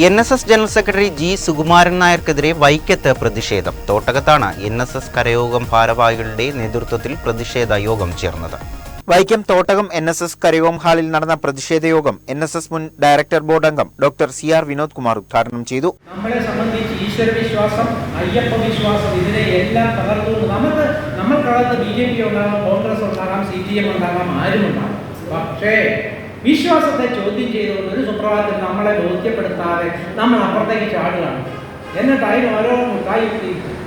N S S general secretary G Sukumaran നായർക്കെതിരെ വൈക്കത്ത് പ്രതിഷേധം. തോട്ടകത്താണ് എൻ എസ് എസ് കരയോഗം ഭാരവാഹികളുടെ നേതൃത്വത്തിൽ പ്രതിഷേധ യോഗം ചേർന്നത്. Vaikom Thottakam N S S കരയോഗം ഹാളിൽ നടന്ന പ്രതിഷേധ യോഗം എൻ എസ് എസ് മുൻ ഡയറക്ടർ ബോർഡ് അംഗം doctor C R Vinod Kumar ഉദ്ഘാടനം ചെയ്തു. നമ്മളെ സംബന്ധിച്ച് ഈശ്വര വിശ്വാസം അയ്യപ്പ വിശ്വാസം ഇതിനെ എല്ലാം തകർത്തുകൊണ്ട് നമുക്ക് നമ്മൾക്കകത്ത് ബി ജെ പി ഉണ്ടാകാം കോൺഗ്രസ് ഉണ്ടാകാം സി പി എം ഉണ്ടാകാം ആരും ഉണ്ടാകാം. പക്ഷേ വിശ്വാസത്തെ ചോദ്യം ചെയ്തുകൊണ്ട് ഒരു സുപ്രഭാതത്തിൽ നമ്മളെ ബോധ്യപ്പെടുത്താതെ നമ്മൾ അപ്പുറത്തേക്ക് ചാടുകയാണ്. എന്നിട്ട് അതിന് ഓരോ മുട്ടായി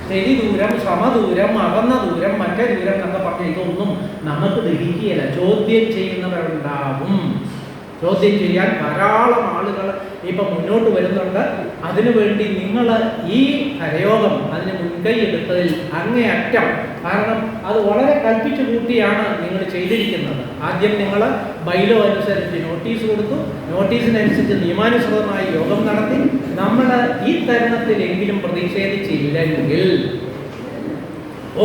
ശരി ദൂരം സമദൂരം അകന്ന ദൂരം മറ്റേ ദൂരം എന്നൊക്കെ പറഞ്ഞ ഇതൊന്നും നമുക്ക് ദഹിക്കുകയില്ല. ചോദ്യം ചെയ്യുന്നവരുണ്ടാവും. ചോദ്യം ചെയ്യാൻ ധാരാളം ആളുകൾ ഇപ്പൊ മുന്നോട്ട് വരുന്നുണ്ട്. അതിനുവേണ്ടി നിങ്ങൾ ഈ കരയോഗം അതിന് മുൻകൈ എടുത്തതിൽ അങ്ങേയറ്റം. കാരണം അത് വളരെ കൽപ്പിച്ചു കൂട്ടിയാണ് നിങ്ങൾ ചെയ്തിരിക്കുന്നത്. ആദ്യം നിങ്ങൾ ബൈലോ അനുസരിച്ച് നോട്ടീസ് കൊടുത്തു. നോട്ടീസിനനുസരിച്ച് നിയമാനുസൃതമായി യോഗം നടത്തി. നമ്മൾ ഈ തരുണത്തിലെങ്കിലും പ്രതിഷേധിച്ചില്ലെങ്കിൽ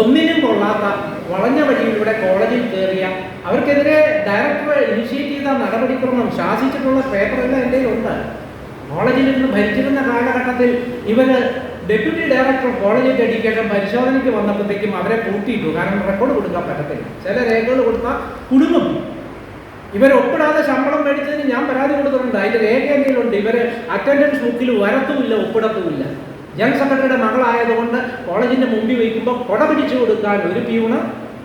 ഒന്നിനും കൊള്ളാത്ത വളഞ്ഞ വഴിയിലൂടെ കോളേജിൽ കയറിയ അവർക്കെതിരെ ഡയറക്ടർ ഇനിഷ്യേറ്റ് ചെയ്ത നടപടിക്രമം ശാസിച്ചിട്ടുള്ള പേപ്പറെല്ലാം എന്റെ ഉണ്ട്. കോളേജിൽ നിന്ന് ഭരിച്ചിരുന്ന കാലഘട്ടത്തിൽ ഇവർ ഡെപ്യൂട്ടി ഡയറക്ടർ കോളേജ് ഡെഡിക്കേഷൻ പരിശോധനയ്ക്ക് വന്നപ്പോഴത്തേക്കും അവരെ പൂട്ടിയിട്ടു. കാരണം റെക്കോർഡ് കൊടുക്കാൻ പറ്റത്തില്ല. ചില രേഖകൾ കൊടുത്താൽ കുടുംബം ഇവർ ഒപ്പിടാതെ ശമ്പളം മേടിച്ചതിന് ഞാൻ പരാതി കൊടുത്തിട്ടുണ്ട്. അതിന്റെ രേഖ എന്തെങ്കിലും ഉണ്ട് ഇവർ അറ്റൻഡൻസ് ബുക്കിൽ വരത്തുമില്ല ഒപ്പിടത്തുമില്ല. ജനറൽ സെക്രട്ടറിയുടെ മകളായതുകൊണ്ട് കോളേജിന്റെ മുമ്പിൽ വയ്ക്കുമ്പോൾ കൊട പിടിച്ചു കൊടുക്കാൻ ഒരു പ്യൂണ്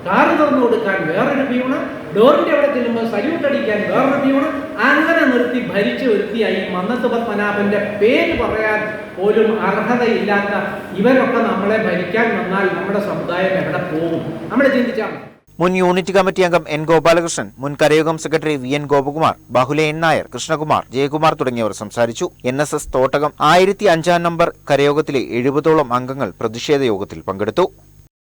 കാറ് തുറന്നു കൊടുക്കാൻ വേറൊരു പ്യൂണ് ഡോറിന്റെ അവിടെ ചെല്ലുമ്പോൾ സല്യൂട്ട് അടിക്കാൻ വേറൊരു പ്യൂണ് അങ്ങനെ നിർത്തി ഭരിച്ച് വരുത്തിയായി മന്നത്ത് പത്മനാഭന്റെ പേര് പറയാൻ പോലും അർഹതയില്ലാത്ത ഇവരൊക്കെ നമ്മളെ ഭരിക്കാൻ വന്നാൽ നമ്മുടെ സമുദായം എവിടെ പോകും നമ്മൾ ചിന്തിച്ചാൽ. മുൻ യൂണിറ്റ് കമ്മിറ്റി അംഗം എൻ ഗോപാലകൃഷ്ണൻ മുൻ കരയോഗം secretary V N Gopakumar Bahula N Nair Krishnakumar Jayakumar തുടങ്ങിയവർ സംസാരിച്ചു. എൻ എസ് എസ് തോട്ടകം ആയിരത്തി അഞ്ചാം നമ്പർ കരയോഗത്തിലെ എഴുപതോളം അംഗങ്ങൾ പ്രതിഷേധ യോഗത്തിൽ പങ്കെടുത്തു.